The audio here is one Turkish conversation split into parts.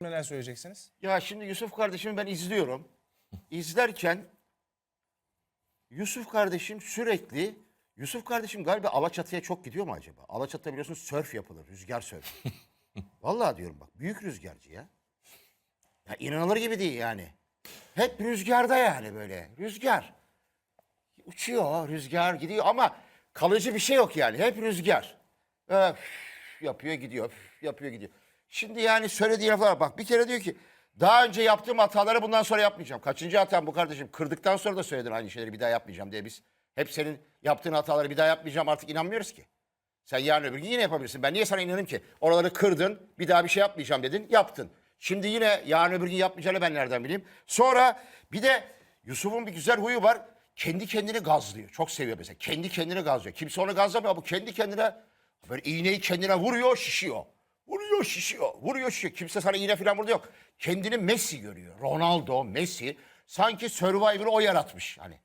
Neler söyleyeceksiniz? Ya şimdi Yusuf kardeşimi ben izliyorum. İzlerken Yusuf kardeşim sürekli Yusuf kardeşim galiba Alaçatı'ya çok gidiyor mu acaba? Alaçatı'da biliyorsunuz sörf yapılır. Rüzgar sörf. Vallahi diyorum bak büyük rüzgarcı ya. Ya inanılır gibi değil yani. Hep rüzgarda yani böyle. Rüzgar. Uçuyor rüzgar gidiyor ama kalıcı bir şey yok yani. Hep rüzgar. Öf, yapıyor gidiyor. öf, yapıyor gidiyor. Şimdi yani söylediği laflar bak bir kere diyor ki daha önce yaptığım hataları bundan sonra yapmayacağım. Kaçıncı hatam bu kardeşim? Kırdıktan sonra da söyledin aynı şeyleri bir daha yapmayacağım diye biz. Hep senin yaptığın hataları bir daha yapmayacağım artık inanmıyoruz ki. Sen yarın öbür gün yine yapabilirsin. Ben niye sana inanayım ki? Oraları kırdın, bir daha bir şey yapmayacağım dedin, yaptın. Şimdi yine yarın öbür gün yapmayacağını ben nereden bileyim? Sonra bir de Yusuf'un bir güzel huyu var. Kendi kendini gazlıyor. Çok seviyor mesela. Kendi kendini gazlıyor. Kimse onu gazlamıyor. Bu kendi kendine böyle iğneyi kendine vuruyor, şişiyor. Vuruyor, şişiyor. Vuruyor, şişiyor. Kimse sana iğne falan burada yok. Kendini Messi görüyor. Ronaldo, Messi. Sanki Survivor'ı o yaratmış. Hani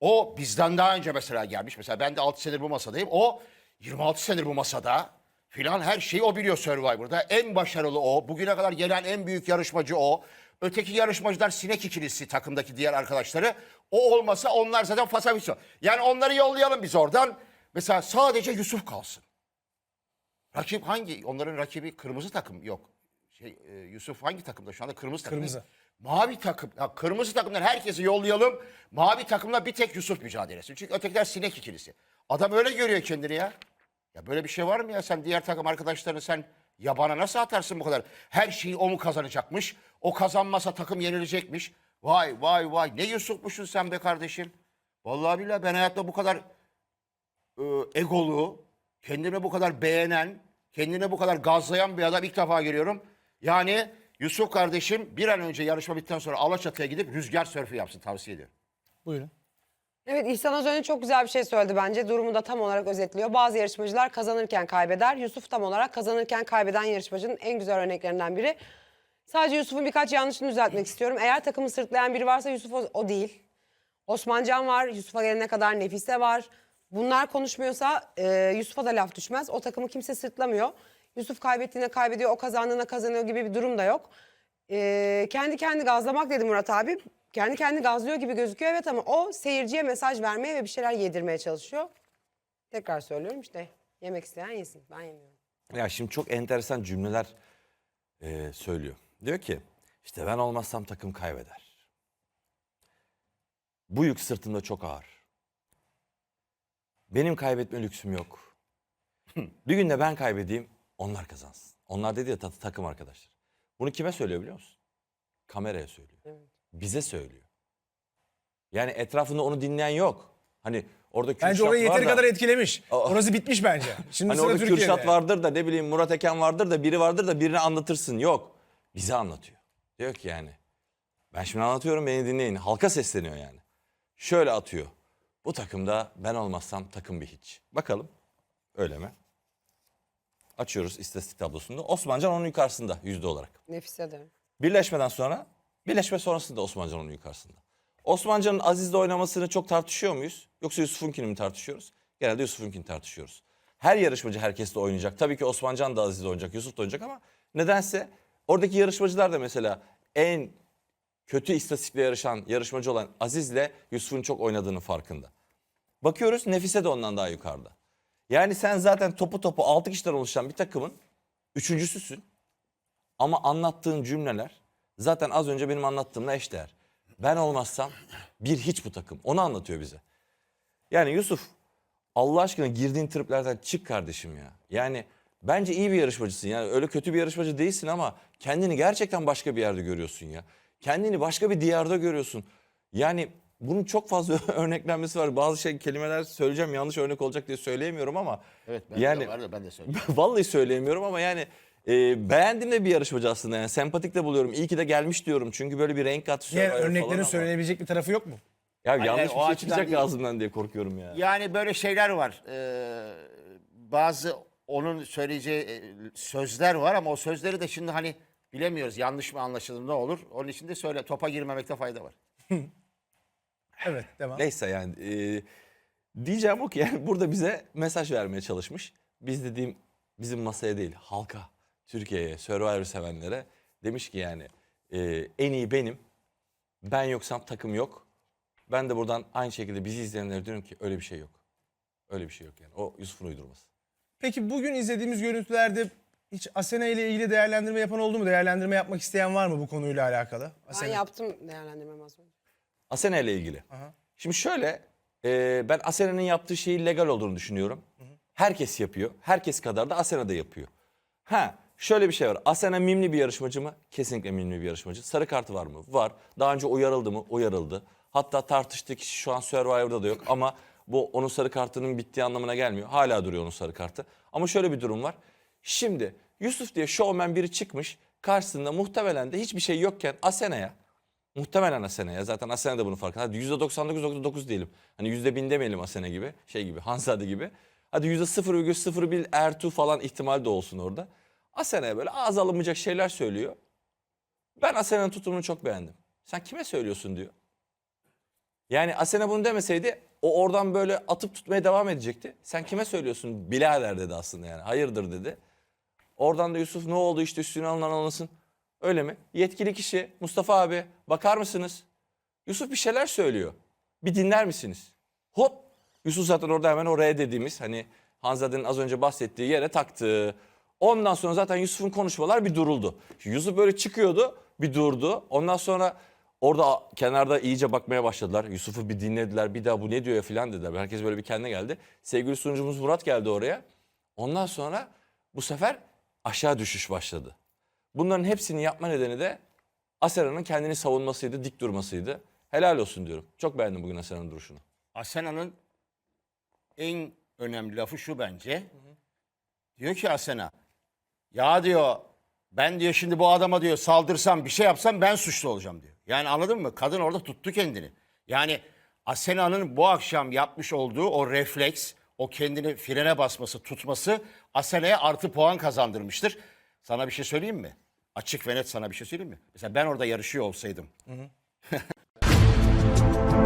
o bizden daha önce mesela gelmiş. Mesela ben de 6 senedir bu masadayım. O 26 senedir bu masada filan her şeyi o biliyor Survivor'da. En başarılı o. Bugüne kadar gelen en büyük yarışmacı o. Öteki yarışmacılar sinek ikilisi takımdaki diğer arkadaşları. O olmasa onlar zaten fasafiso. Yani onları yollayalım biz oradan. Mesela sadece Yusuf kalsın. Rakip hangi? Onların rakibi kırmızı takım yok. Şey, e, Yusuf hangi takımda şu anda? Kırmızı takım. Kırmızı. Mavi takım. Ya kırmızı takımdan herkesi yollayalım. Mavi takımla bir tek Yusuf mücadelesi. Çünkü ötekiler sinek ikilisi. Adam öyle görüyor kendini ya. Ya böyle bir şey var mı ya? Sen diğer takım arkadaşlarını sen yabana nasıl atarsın bu kadar? Her şeyi o mu kazanacakmış? O kazanmasa takım yenilecekmiş. Vay vay vay. Ne Yusuf'muşsun sen be kardeşim. Vallahi billahi ben hayatta bu kadar e, egolu, kendini bu kadar beğenen, kendini bu kadar gazlayan bir adam ilk defa görüyorum. Yani Yusuf kardeşim bir an önce yarışma bittikten sonra Alaçatı'ya gidip rüzgar sörfü yapsın tavsiye ediyorum. Buyurun. Evet İhsan az önce çok güzel bir şey söyledi bence. Durumu da tam olarak özetliyor. Bazı yarışmacılar kazanırken kaybeder. Yusuf tam olarak kazanırken kaybeden yarışmacının en güzel örneklerinden biri. Sadece Yusuf'un birkaç yanlışını düzeltmek istiyorum. Eğer takımı sırtlayan biri varsa Yusuf o, o değil. Osmancan var, Yusuf'a gelene kadar Nefise var. Bunlar konuşmuyorsa e, Yusuf'a da laf düşmez. O takımı kimse sırtlamıyor. Yusuf kaybettiğine kaybediyor, o kazandığına kazanıyor gibi bir durum da yok. E, kendi kendi gazlamak dedi Murat abi. Kendi kendi gazlıyor gibi gözüküyor evet ama o seyirciye mesaj vermeye ve bir şeyler yedirmeye çalışıyor. Tekrar söylüyorum işte yemek isteyen yesin. Ben yemiyorum. Ya şimdi çok enteresan cümleler e, söylüyor. Diyor ki işte ben olmazsam takım kaybeder. Bu yük sırtımda çok ağır. Benim kaybetme lüksüm yok. Bir gün de ben kaybedeyim onlar kazansın. Onlar dedi ya ta- takım arkadaşlar. Bunu kime söylüyor biliyor musun? Kameraya söylüyor. Bize söylüyor. Yani etrafında onu dinleyen yok. Hani orada Bence Kürşat orayı var yeteri da- kadar etkilemiş. Orası bitmiş bence. Şimdi Hani sıra orada Türkiye'de. Kürşat vardır da ne bileyim Murat Eken vardır da biri vardır da birini anlatırsın. Yok. Bize anlatıyor. Diyor ki yani. Ben şimdi anlatıyorum beni dinleyin. Halka sesleniyor yani. Şöyle atıyor. Bu takımda ben olmazsam takım bir hiç. Bakalım. Öyle mi? Açıyoruz istatistik tablosunda. Osmancan onun yukarısında yüzde olarak. Nefise de. Birleşmeden sonra, birleşme sonrasında Osmancan onun yukarısında. Osmancan'ın Aziz'le oynamasını çok tartışıyor muyuz? Yoksa Yusuf'unkini mi tartışıyoruz? Genelde Yusuf'unkini tartışıyoruz. Her yarışmacı herkesle oynayacak. Tabii ki Osmancan da Aziz'le oynayacak, Yusuf da oynayacak ama nedense oradaki yarışmacılar da mesela en kötü istatistikle yarışan yarışmacı olan Aziz'le Yusuf'un çok oynadığının farkında. Bakıyoruz Nefise de ondan daha yukarıda. Yani sen zaten topu topu 6 kişiden oluşan bir takımın üçüncüsüsün. Ama anlattığın cümleler zaten az önce benim anlattığımla eşdeğer. Ben olmazsam bir hiç bu takım. Onu anlatıyor bize. Yani Yusuf Allah aşkına girdiğin triplerden çık kardeşim ya. Yani bence iyi bir yarışmacısın. Yani öyle kötü bir yarışmacı değilsin ama kendini gerçekten başka bir yerde görüyorsun ya. Kendini başka bir diyarda görüyorsun. Yani bunun çok fazla örneklenmesi var. Bazı şey kelimeler söyleyeceğim yanlış örnek olacak diye söyleyemiyorum ama Evet ben yani de var da ben de söyleyeyim. Vallahi söyleyemiyorum ama yani e, beğendim de bir yarışmacı aslında yani sempatik de buluyorum. İyi ki de gelmiş diyorum çünkü böyle bir renk kat. Diğer örneklerin söylenebilecek bir tarafı yok mu? Ya Hayır, yanlış bir şey çıkacak değil. ağzımdan diye korkuyorum ya. Yani böyle şeyler var. Ee, bazı onun söyleyeceği e, sözler var ama o sözleri de şimdi hani bilemiyoruz yanlış mı anlaşılır ne olur. Onun için de söyle topa girmemekte fayda var. Evet devam. Neyse yani e, diyeceğim o ki yani burada bize mesaj vermeye çalışmış. Biz dediğim bizim masaya değil halka, Türkiye'ye, Survivor sevenlere demiş ki yani e, en iyi benim. Ben yoksam takım yok. Ben de buradan aynı şekilde bizi izleyenlere diyorum ki öyle bir şey yok. Öyle bir şey yok yani. O Yusuf'un uydurması. Peki bugün izlediğimiz görüntülerde hiç Asena ile ilgili değerlendirme yapan oldu mu? Değerlendirme yapmak isteyen var mı bu konuyla alakalı? Ben Asena. yaptım değerlendirmemi az önce. Asena ile ilgili. Aha. Şimdi şöyle e, ben Asena'nın yaptığı şeyin legal olduğunu düşünüyorum. Herkes yapıyor. Herkes kadar da Asena da yapıyor. Ha şöyle bir şey var. Asena mimli bir yarışmacı mı? Kesinlikle mimli bir yarışmacı. Sarı kartı var mı? Var. Daha önce uyarıldı mı? Uyarıldı. Hatta tartıştığı kişi şu an Survivor'da da yok ama bu onun sarı kartının bittiği anlamına gelmiyor. Hala duruyor onun sarı kartı. Ama şöyle bir durum var. Şimdi Yusuf diye şovmen biri çıkmış. Karşısında muhtemelen de hiçbir şey yokken Asena'ya Muhtemelen Asena ya. Zaten Asena da bunun farkında. Hadi %99.9 diyelim. Hani %1000 demeyelim Asena gibi. Şey gibi. Hanzade gibi. Hadi %0,01 Ertuğ falan ihtimal de olsun orada. Asena'ya böyle ağız alınmayacak şeyler söylüyor. Ben Asena'nın tutumunu çok beğendim. Sen kime söylüyorsun diyor. Yani Asena bunu demeseydi o oradan böyle atıp tutmaya devam edecekti. Sen kime söylüyorsun birader dedi aslında yani. Hayırdır dedi. Oradan da Yusuf ne oldu işte üstüne alınan alınsın. Öyle mi? Yetkili kişi Mustafa abi bakar mısınız? Yusuf bir şeyler söylüyor. Bir dinler misiniz? Hop! Yusuf zaten orada hemen oraya dediğimiz hani Hanzade'nin az önce bahsettiği yere taktı. Ondan sonra zaten Yusuf'un konuşmalar bir duruldu. Yusuf böyle çıkıyordu bir durdu. Ondan sonra orada kenarda iyice bakmaya başladılar. Yusuf'u bir dinlediler. Bir daha bu ne diyor ya falan dediler. Herkes böyle bir kendine geldi. Sevgili sunucumuz Murat geldi oraya. Ondan sonra bu sefer aşağı düşüş başladı. Bunların hepsini yapma nedeni de Asena'nın kendini savunmasıydı, dik durmasıydı. Helal olsun diyorum. Çok beğendim bugün Asena'nın duruşunu. Asena'nın en önemli lafı şu bence. Diyor ki Asena, ya diyor ben diyor şimdi bu adama diyor saldırsam bir şey yapsam ben suçlu olacağım diyor. Yani anladın mı? Kadın orada tuttu kendini. Yani Asena'nın bu akşam yapmış olduğu o refleks, o kendini frene basması, tutması Asena'ya artı puan kazandırmıştır. Sana bir şey söyleyeyim mi? Açık ve net sana bir şey söyleyeyim mi? Mesela ben orada yarışıyor olsaydım.